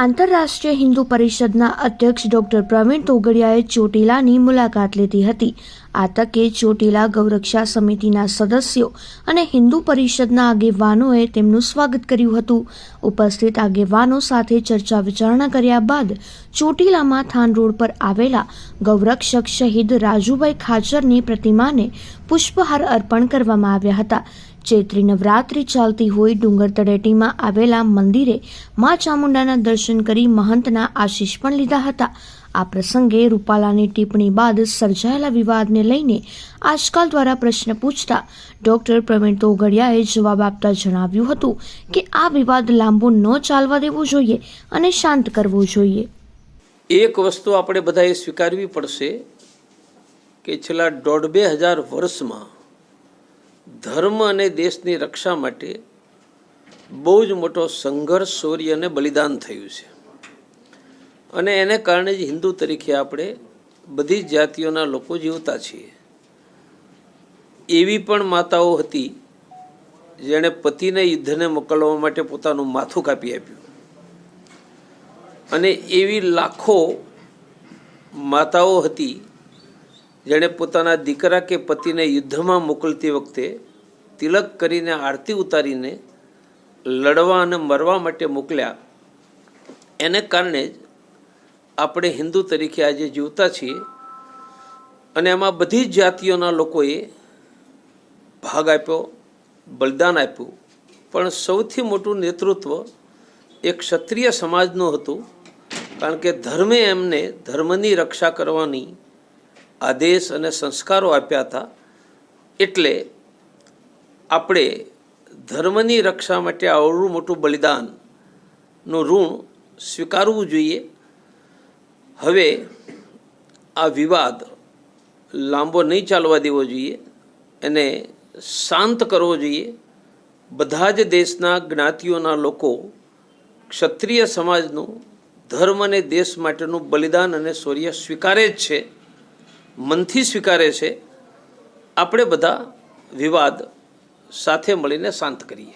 આંતરરાષ્ટ્રીય હિન્દુ પરિષદના અધ્યક્ષ ડોક્ટર પ્રવીણ તોગડિયાએ ચોટીલાની મુલાકાત લીધી હતી. આ તકે ચોટીલા ગૌરક્ષા સમિતિના સદસ્યો અને હિન્દુ પરિષદના આગેવાનોએ તેમનું સ્વાગત કર્યું હતું. ઉપસ્થિત આગેવાનો સાથે ચર્ચા વિચારણા કર્યા બાદ ચોટીલામાં થાન રોડ પર આવેલા ગૌરક્ષક શહીદ રાજુભાઈ ખાચરની પ્રતિમાને પુષ્પહાર અર્પણ કરવામાં આવ્યા હતા. ચૈત્રી નવરાત્રિ ચાલતી હોય ડુંગર તળેટીમાં આવેલા મંદિરે મા ચામુંડાના દર્શન કરી મહંતના આશીષ પણ લીધા હતા. આ પ્રસંગે રૂપાલાની ટિપ્પણી બાદ સર્જાયેલા વિવાદને લઈને આજકાલ દ્વારા પ્રશ્ન પૂછતા ડોક્ટર પ્રવીણ તોગડિયાએ જવાબ આપતા જણાવ્યું હતું કે આ વિવાદ લાંબો ન ચાલવા દેવો જોઈએ અને શાંત કરવો જોઈએ. એક વસ્તુ આપણે બધાએ સ્વીકારવી પડશે કે છેલ્લા દોઢ બે હજાર વર્ષમાં ધર્મ અને દેશની રક્ષા માટે બહુ જ મોટો સંઘર્ષ શૌર્ય અને બલિદાન થયું છે. અને એને કારણે જ હિન્દુ તરીકે આપણે બધી જ જાતિઓના લોકો જીવતા છીએ. એવી પણ માતાઓ હતી, જેણે પતિને યુદ્ધને મોકલવા માટે પોતાનું માથું કાપી આપ્યું. અને એવી લાખો માતાઓ હતી જેણે પોતાના દીકરા કે પતિને યુદ્ધમાં મોકલતી વખતે તિલક કરીને આરતી ઉતારીને લડવા અને મરવા માટે મોકલ્યા. એને કારણે જ આપણે હિન્દુ તરીકે આજે જીવતા છીએ અને એમાં બધી જ જાતિઓના લોકોએ ભાગ આપ્યો, બલિદાન આપ્યું. પણ સૌથી મોટું નેતૃત્વ એક ક્ષત્રિય સમાજનું હતું, કારણ કે ધર્મે એમને ધર્મની રક્ષા કરવાની આદેશ અને સંસ્કારો આપ્યા હતા એટલે આપણે ધર્મની રક્ષા માટે આવડું મોટું બલિદાનનું ઋણ સ્વીકારવું જોઈએ. હવે આ વિવાદ લાંબો નહીં ચાલવા દેવો જોઈએ. એને શાંત કરવો જોઈએ. બધા જ દેશના જ્ઞાતિઓના લોકો ક્ષત્રિય સમાજનું ધર્મ અને દેશ માટેનું બલિદાન અને શૌર્ય સ્વીકારે જ છે. મનથી સ્વીકારે છે આપણે બધા વિવાદ સાથે મળીને શાંત કરીએ.